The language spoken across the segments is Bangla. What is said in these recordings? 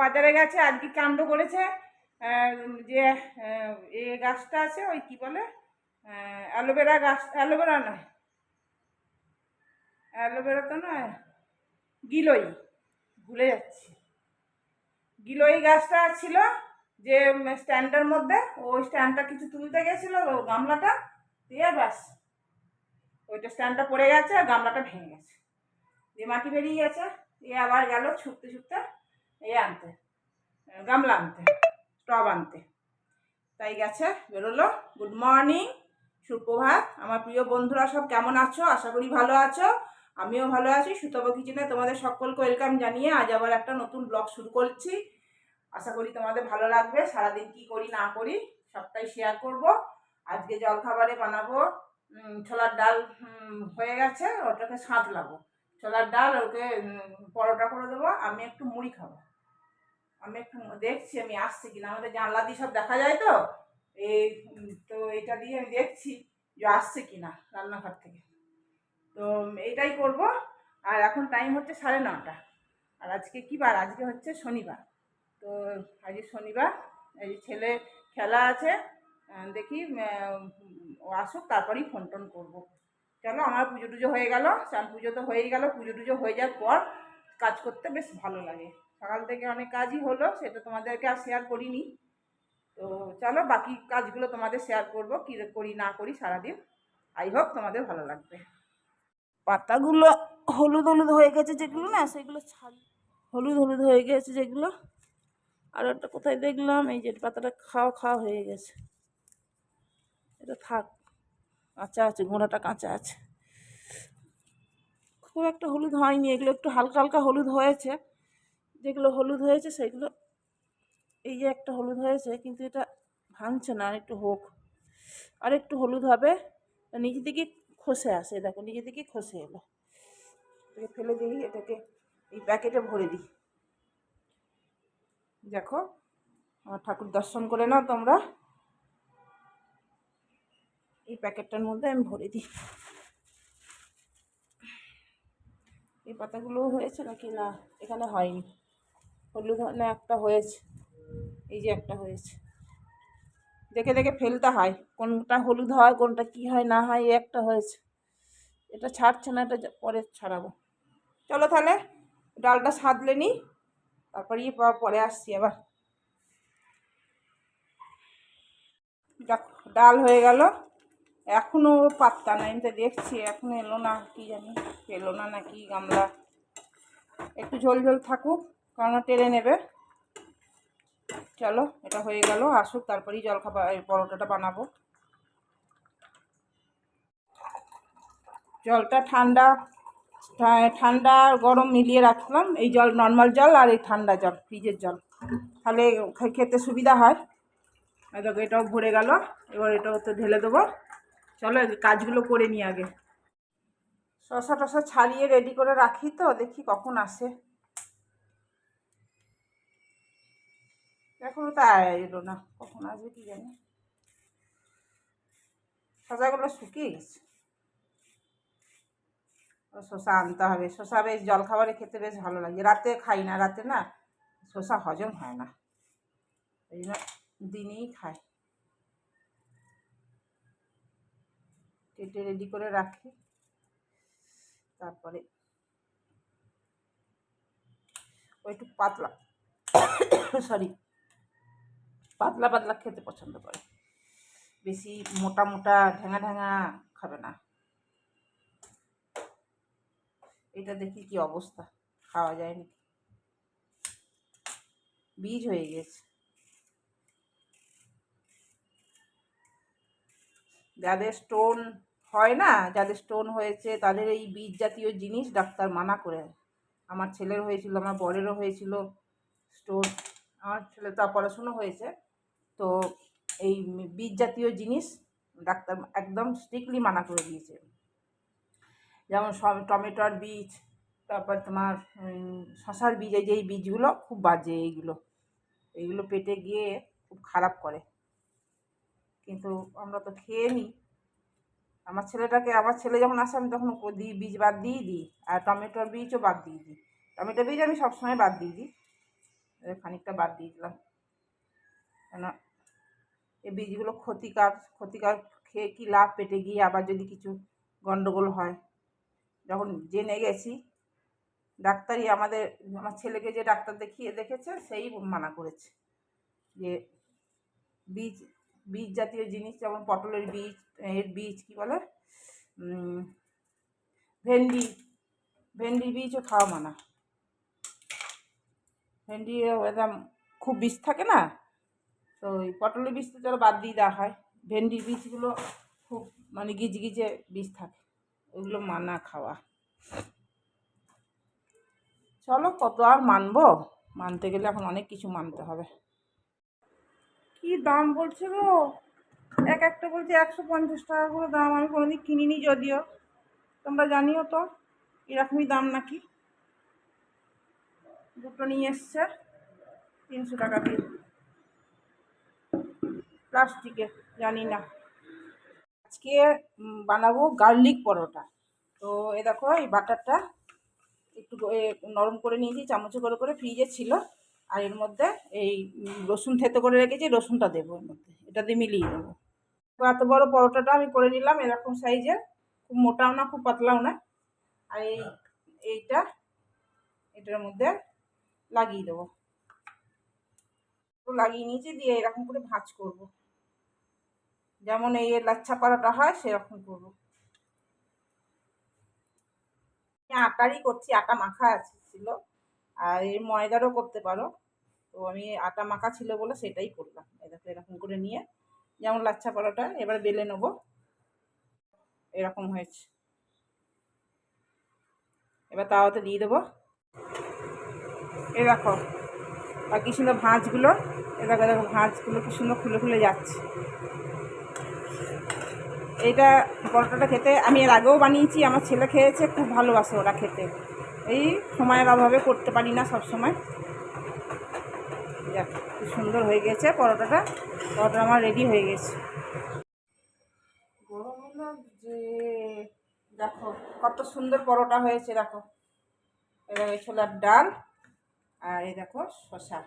বাজারে গেছে, আজকে কাণ্ড করেছে যে এ গাছটা আছে, ওই কি বলে? অ্যালোভেরা গাছ, অ্যালোভেরা নয়। অ্যালোভেরা তো নয়, গিলই। ভুলে যাচ্ছি। গিলই গাছটা ছিল যে, স্ট্যান্ডের মধ্যে ওই স্ট্যান্ডটা কিছু তুলতে গেছিল, ও গামলাটা, দিয়ে ব্যাস। ওইটা স্ট্যান্ডটা পড়ে গেছে, আর গামলাটা ভেঙে গেছে। দিয়ে মাটি বেরিয়ে গেছে এ আবার গেল ছুটতে ছুটতে এ আনতে গামলা আনতে, টব আনতে। তাই গেছে, বেরোলো। গুড মর্নিং সুপ্রভাত। আমার প্রিয় বন্ধুরা সব কেমন আছো? আশা করি ভালো আছো। আমিও ভালো আছি। সুতব কিচেনে তোমাদের সকলকে ওয়েলকাম জানিয়ে আজ আবার একটা নতুন ব্লগ শুরু করছি। আশা করি তোমাদের ভালো লাগবে। সারাদিন কি করি, না করি, সবটাই শেয়ার করব। আজকে জলখাবারে বানাবো। ছোলার ডাল হয়ে গেছে। ওটাকে সাঁতলাবো। ছোলার ডাল, ওকে পরোটা করে দেবো। আমি একটু মুড়ি খাব। আমি একটু দেখছি, আমি আসছি কিনা। আমাদের জানলা দিয়ে সব দেখা যায় তো? এই তো এটা দিয়ে আমি দেখছি যে আসছে কিনা রান্নাঘর থেকে। তো এটাই করব। আর এখন টাইম হচ্ছে সাড়ে নটা। আর আজকে কী বার? আজকে হচ্ছে শনিবার। তো, আজকে শনিবার, এই ছেলে খেলা আছে দেখি ও আসুক, তারপরেই ফোন টোন করব। চলো, আমার পুজো টুজো হয়ে গেল স্নান পুজো তো হয়েই গেল, পুজো টুজো হয়ে যাওয়ার পর কাজ করতে বেশ ভালো লাগে। সকাল থেকে অনেক কাজই হলো, সেটা তোমাদেরকে আর শেয়ার করিনি। তো চলো, বাকি কাজগুলো তোমাদের শেয়ার করব, কী করি না করি সারাদিন। আই হোপ তোমাদের ভালো লাগবে। পাতাগুলো হলুদ হলুদ হয়ে গেছে যেগুলো না, সেগুলো ছাড়ি। হলুদ হলুদ হয়ে গেছে যেগুলো। আর একটা কোথায় দেখলাম, এই যে পাতাটা খাওয়া খাওয়া হয়ে গেছে। এটা থাক, কাঁচা আছে, গোড়াটা কাঁচা আছে। খুব একটা হলুদ হয়নি, এগুলো একটু হালকা হালকা হলুদ হয়েছে। যেগুলো হলুদ হয়েছে, সেগুলো এই যে একটা হলুদ হয়েছে, কিন্তু এটা ভাঙছে না আর একটু হোক। আর একটু হলুদ হবে। নিজে থেকে খসে আসে দেখো, নিজে থেকে খসে এলো। এটাকে ফেলে দিই, এটাকে এই প্যাকেটে ভরে দিই। দেখো, আমার ঠাকুর দর্শন করে নাও তোমরা। এই প্যাকেটটার মধ্যে আমি ভরে দিই। এই পাতাগুলো হয়েছে নাকি? না, এখানে হয়নি। হলুদ না একটা হয়েছে। এই যে একটা হয়েছে। দেখে দেখে ফেলতে হয়, কোনটা হলুদ হয়, কোনটা কি হয়, না হয় একটা হয়েছে। এটা ছাড়ছে না, এটা পরে ছাড়াবো। চলো তাহলে, ডালটা সাদলে নিই তারপরে ইয়ে পরে আসছি আবার। ডাল হয়ে গেল। এখনও পাত্তা নাই, আমি তো দেখছি, এখনও এলো না, কি জানি, এলো না নাকি গামলা। একটু ঝোল ঝোল থাকুক। কারণ টেনে নেবে। চলো, এটা হয়ে গেল, আসুক, তারপরেই জলখাবার পরোটাটা বানাবো। জলটা ঠান্ডা ঠান্ডা আর গরম মিলিয়ে রাখলাম। এই জল নর্মাল জল আর এই ঠান্ডা জল, ফ্রিজের জল। তাহলে খেতে সুবিধা হয়। দেখো, এটাও ভরে গেল। এবার এটাও তো ঢেলে দেবো। চলো কাজগুলো করে নিই আগে। শশা টশা ছাড়িয়ে রেডি করে রাখি তো, দেখি কখন আসে। এখনও তো এলো না, কখন আসবে কি জানি। শশাগুলো শুকিয়ে গেছে শশা আনতে হবে শশা বেশ, জলখাবারে খেতে বেশ ভালো লাগে। রাতে খাই না, রাতে না শশা হজম হয় না। এই জন্য দিনেই খাই কেটে রেডি করে রাখি। তারপরে ও একটু পাতলা সরি পাতলা পাতলা খেতে পছন্দ করে। বেশি মোটা মোটা ঢ্যাঙা ঢ্যাঙা খাবে না। এটা দেখি কি অবস্থা, খাওয়া যায় নাকি? বীজ হয়ে গেছে। যাদের স্টোন হয় না, যাদের স্টোন হয়েছে, তাদের এই বীজ জাতীয় জিনিস ডাক্তার মানা করে। আমার ছেলের হয়েছিল, আমার বরেরও হয়েছিল স্টোন আমার ছেলে তো পড়াশুনো হয়েছে। তো এই বীজ জাতীয় জিনিস ডাক্তার একদম স্ট্রিক্টলি মানা করে দিয়েছে। যেমন সব টমেটোর বীজ, তারপর তোমার শশার বীজ, এই যে এই বীজগুলো খুব বাজে এইগুলো। এইগুলো পেটে গিয়ে খুব খারাপ করে। কিন্তু আমরা তো খেয়ে নিই। আমার ছেলেটাকে, আমার ছেলে যখন আসে, আমি তখন দিই, বীজ বাদ দিয়ে দিই। আর টমেটোর বীজও বাদ দিয়ে দিই। টমেটো বীজ আমি সবসময় বাদ দিয়ে দিই। খানিকটা বাদ দিয়ে দিলাম। কেন এই বীজগুলো ক্ষতিকার ক্ষতিকার খেয়ে কী লাভ? পেটে গিয়ে আবার যদি কিছু গণ্ডগোল হয়। যখন জেনে গেছি, ডাক্তারই আমাদের, আমার ছেলেকে যে ডাক্তার দেখিয়ে দেখেছে, সেই মানা করেছে যে বীজ বীজ জাতীয় জিনিস যেমন পটলের বীজ, এর বীজ কী বলে? ভেন্ডি ভেন্ডির বীজও খাওয়া মানা। ভেন্ডি একদম খুব বীজ থাকে না? তো ওই পটলের বীজ তো চলো বাদ দিয়ে দেওয়া হয়। ভেন্ডির বীজগুলো খুব মানে গিজ গিজে বীজ থাকে। ওইগুলো মানা খাওয়া। চলো কত আর মানবো? মানতে গেলে এখন অনেক কিছু মানতে হবে। কি দাম বলছে গো? এক একটা বলছে একশো পঞ্চাশ টাকা করে দাম। আমি কোনোদিন কিনিনি যদিও। তোমরা জানিও তো, এরকমই দাম নাকি? দুটো নিয়ে এসছে, তিনশো টাকা দিয়ে। প্লাস্টিকের জানি না। আজকে বানাবো গার্লিক পরোটা। তো এ দেখো, এই বাটারটা একটু নরম করে নিয়েছি, চামচে করে করে ফ্রিজে ছিল। আর এর মধ্যে এই রসুন থেতো করে রেখেছি, রসুনটা দেবো এর মধ্যে। এটা দিয়ে মিলিয়ে দেবো। এত বড় পরোটাটা আমি করে নিলাম, এরকম সাইজের খুব মোটাও না, খুব পাতলাও না। আর এই, এইটা, এটার মধ্যে লাগিয়ে দেবো। লাগিয়ে নিয়েছি, দিয়ে এরকম করে ভাজ করব। যেমন এই লাচ্ছা পরোটা হয়, সেরকম করব। আটারই করছি, আটা মাখা আছে ছিল। আর এই ময়দারও করতে পারো। তো আমি আটা মাখা ছিল বলে সেটাই করলাম। দেখো, এরকম করে নিয়ে যেমন লাচ্ছা পরোটা এবার বেলে নেব। এরকম হয়েছে। এবার তাওয়াতে দিয়ে দেবো। এ দেখো, আর কি সুন্দর ভাঁজগুলো। এ দেখো দেখো, ভাঁজগুলো কি সুন্দর খুলে খুলে যাচ্ছে। এইটা পরোটাটা খেতে, আমি এর আগেও বানিয়েছি, আমার ছেলে খেয়েছে, খুব ভালোবাসে ওরা খেতে। এই সময়ের অভাবে করতে পারি না সব সময় কি সুন্দর হয়ে গেছে পরোটাটা। পরোটা আমার রেডি হয়ে গেছে। গরম লাগছে দেখো, কত সুন্দর পরোটা হয়েছে, দেখো। দেখো এই ছোলার ডাল আর এই দেখো শশা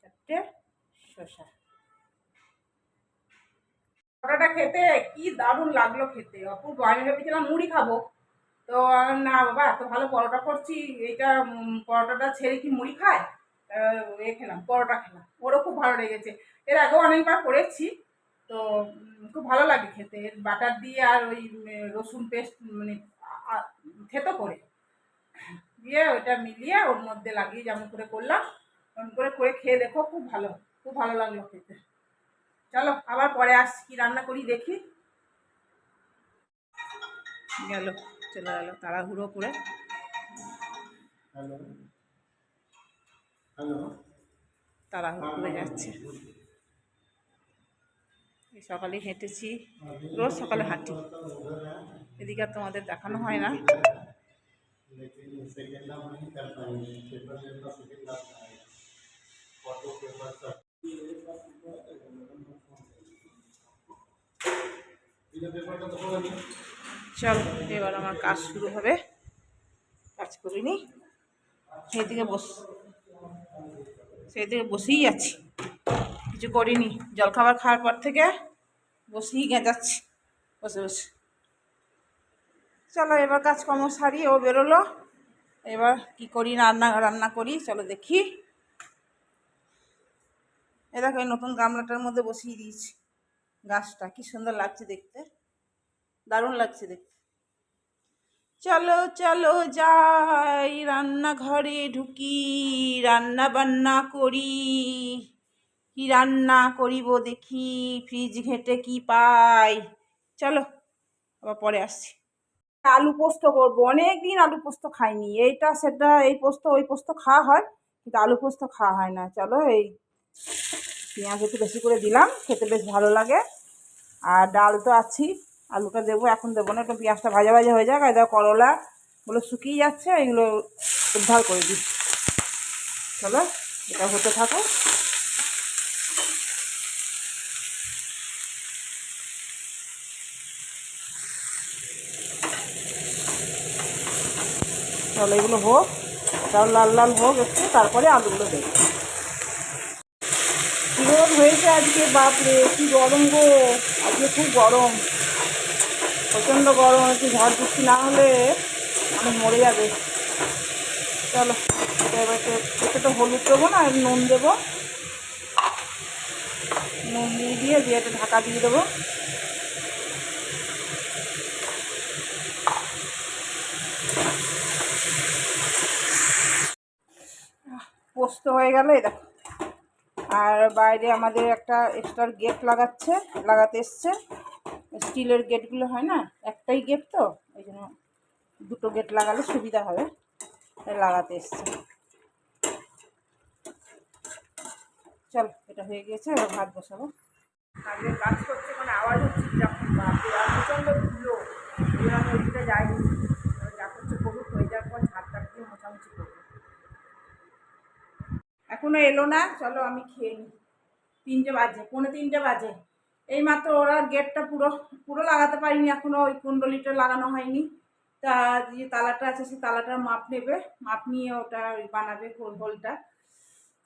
চারটে শশা পরোটাটা খেতে কি দারুণ লাগল খেতে। অপূর্ব। আমি ভেবেছিলাম মুড়ি খাব। তো না বাবা, এত ভালো পরোটা করছি, এইটা পরোটাটা ছেড়ে কি মুড়ি খায়? এ খেলাম, পরোটা খেলাম। ওরও খুব ভালো লেগেছে। এর আগেও অনেকবার করেছি। তো খুব ভালো লাগে খেতে। বাটার দিয়ে আর ওই রসুন পেস্ট মানে থেতো করে। দিয়ে ওইটা মিলিয়ে ওর মধ্যে লাগিয়ে যেমন করে করলাম এমন করে করে খেয়ে দেখো, খুব ভালো। খুব ভালো লাগল খেতে। চলো আবার পরে আসছি কি রান্না করি দেখি গেল চলে গেল তাড়াহুড়ো করে তাড়াহুড়ো করে যাচ্ছে এই সকালে হেঁটেছি রোজ সকালে হাঁটি এদিকে আর তোমাদের দেখানো হয় না চলো, এবার আমার কাজ শুরু হবে। কাজ করিনি। সেই দিকে বস। সেই দিকে বসেই আছি। কিছু করিনি। জলখাবার খাওয়ার পর থেকে বসেই গেঁজাচ্ছি। বসে বসে। চলো, এবার কাজকর্ম সারি, ও বেরোলো। এবার কি করি, রান্না রান্না করি, চলো দেখি। এ দেখো নতুন গামলাটার মধ্যে বসিয়ে দিয়েছি। গাছটা, কি সুন্দর লাগছে দেখতে। দারুণ লাগছে দেখতে। চলো চলো যাই, রান্নাঘরে ঢুকি, রান্না বান্না করি। কি রান্না করিব দেখি, ফ্রিজ ঘেঁটে কি পাই। চলো, আবার পরে আসছি। আলু পোস্ত করব। অনেক দিন আলু পোস্ত খাইনি। এইটা, সেটা, এই পোস্ত, ওই পোস্ত খাওয়া হয়, কিন্তু আলু পোস্ত খাওয়া হয় না। চলো, এই পেঁয়াজ একটু বেশি করে দিলাম, খেতে বেশ ভালো লাগে। আর ডাল তো আছি, আলুটা দেবো, এখন দেবো না একটু পেঁয়াজটা ভাজা ভাজা হয়ে যাক, আর করলা গুলো শুকিয়ে যাচ্ছে এগুলো উদ্ধার করে দিই। চলো, এটা হতে থাকো। চলো, এগুলো হোক ওটাও লাল লাল হোক একটু, তারপরে আলুগুলো দেবো। রোদ হয়েছে আজকে? বাপরে, কি গরম গো। আজকে খুব গরম। প্রচণ্ড গরম, একটু ঝড় বৃষ্টি না হলে মানুষ মরে যাবে। চলো এটা এবার তো হলুদ দেবো না নুন দেবো। নুন দিয়ে দিয়ে দিয়ে একটা ঢাকা দিয়ে দেবো। পোস্ত হয়ে গেল দেখো। আর বাইরে আমাদের একটা এক্সট্রা গেট লাগাচ্ছে, লাগাতে এসছে। স্টিলের গেটগুলো হয় না, একটাই গেট তো ওই জন্য দুটো গেট লাগালে সুবিধা হবে লাগাতে এসছে। চল, এটা হয়ে গিয়েছে, এবার ভাত বসাবো। কাজ করছে মানে আওয়াজ হচ্ছে প্রচণ্ড ধুলো এই জন্য আমি ওইদিকে যাইনি এবার যা করছে করুক হয়ে যাওয়ার পর ঝাড় টাড় দিয়ে মোছামুছি করব এখনও এলো না, চলো আমি খেয়ে নিই তিনটে বাজে, পৌনে তিনটে বাজে। এই মাত্র ওরা গেটটা পুরো পুরো লাগাতে পারিনি, এখনও ওই কুণ্ডলিটা লাগানো হয়নি। তা যে তালাটা আছে সেই তালাটার মাপ নেবে, মাপ নিয়ে ওটা ওই বানাবে গোল হোলটা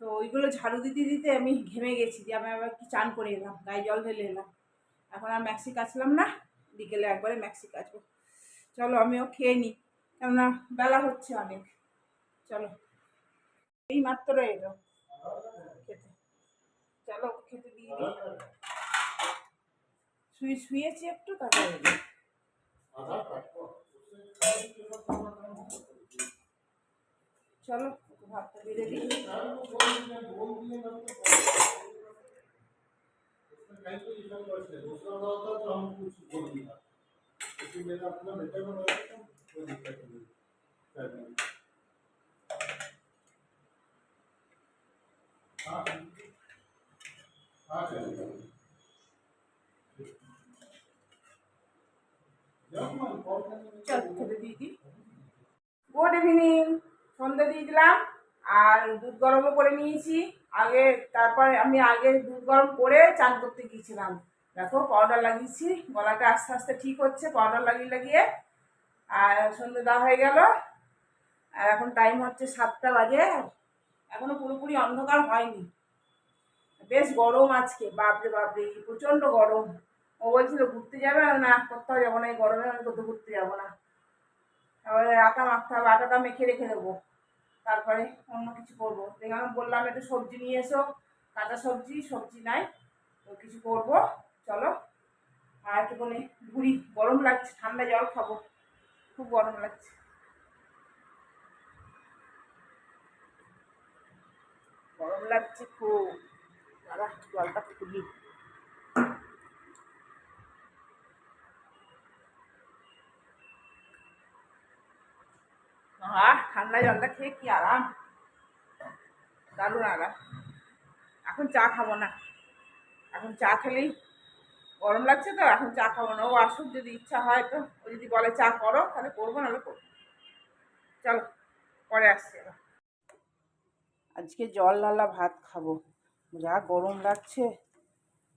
তো ওইগুলো ঝাড়ু দিতে দিতে আমি ঘেমে গেছি যে আমি আবার কি চান করে এলাম, গায়ে জল ঢেলে এলাম। এখন আর ম্যাক্সি কাচলাম না, বিকেলে একবারে ম্যাক্সি কাচবো। চলো আমিও খেয়ে নিই কেননা বেলা হচ্ছে অনেক। চলো। এই মাত্র এলো। খেতে। চলো খেতে দিয়ে শুয়ে শুয়েছি একটু তারপরে গুড ইভিনিং, সন্ধ্যে দিয়ে দিলাম, আর দুধ গরমও করে নিয়েছি। আগে, তারপরে আমি আগে দুধ গরম করে চান করতে গিয়েছিলাম। দেখো পাউডার লাগিয়েছি, গলাটা আস্তে আস্তে ঠিক হচ্ছে পাউডার লাগিয়ে লাগিয়ে। আর সন্ধ্যে দেওয়া হয়ে গেল। আর এখন টাইম হচ্ছে সাতটা বাজে। এখনও পুরোপুরি অন্ধকার হয়নি। বেশ গরম আজকে, বাপরে বাপরে প্রচণ্ড গরম। ও বলছিল, ঘুরতে যাবে না, কোথাও যাব না, এই গরমে আমি কোথাও ঘুরতে যাব না। তারপরে আটা মাখতে হবে, আটাটা মেখে রেখে দেবো। তারপরে অন্য কিছু করব। দেখলাম, বললাম, একটু সবজি নিয়ে এসো। কাঁচা সবজি সবজি নাই, তো কিছু করব। চলো, আর একটুখানি ঘুরি। গরম লাগছে, ঠান্ডা জল খাব। খুব গরম লাগছে। গরম লাগছে খুব। দাদা জলটা খুবই আহ, ঠান্ডা জলটা খেয়ে কি আরাম? দারুণ আরাম। এখন চা খাব না। এখন চা খেলেই গরম লাগছে তো, এখন চা খাব না। ও আসুক যদি ইচ্ছা হয় তো, ও যদি বলে চা করো, তাহলে করব, নাহলে করব। চলো, পরে আসছি আজকে জল ঢালা ভাত খাব। যা গরম লাগছে,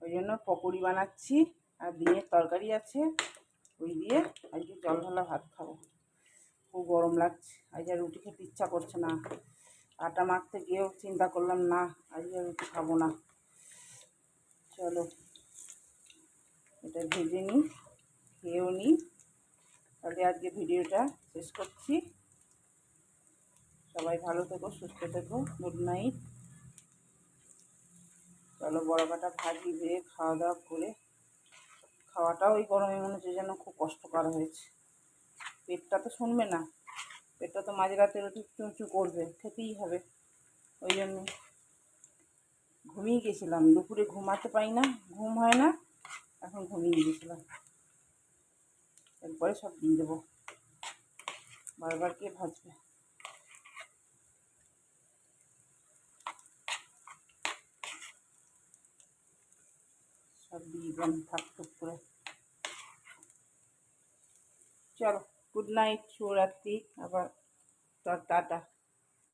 ওই জন্য পকোড়ি বানাচ্ছি, আর ডিমের তরকারি আছে, ওই দিয়ে আজকে জল ঢালা ভাত খাব। খুব গরম লাগছে, আজ আর রুটি খেতে ইচ্ছা করছে না। আটা মাখতে গিয়েও চিন্তা করলাম, না আজ আর রুটি খাব না। চলো, এটা ভেজে নিই, খেয়েও নিই। তাহলে আজকে ভিডিওটা শেষ করছি। সবাই ভালো থেকো, সুস্থ থেকো, গুড নাইট। চলো বড় কাটা ভাজি ভেয়ে খাওয়া দাওয়া করে খাওয়াটাও ওই গরমে মনে হচ্ছে যেন খুব কষ্টকর হয়েছে। পেটটা তো শুনবে না, পেটটা তো মাঝরাতে একটু উঁচু করবে, খেতেই হবে। ওই জন্য ঘুমিয়ে গেছিলাম, দুপুরে ঘুমাতে পারি না, ঘুম হয় না, এখন ঘুমিয়ে গেছিলাম। এরপরে সব দিয়ে দেবো। বারবার কে ভাজবে? সব দিয়ে দিলাম থাক টুক করে চলো গুড নাইট শুভরাত্রি আবার টাটা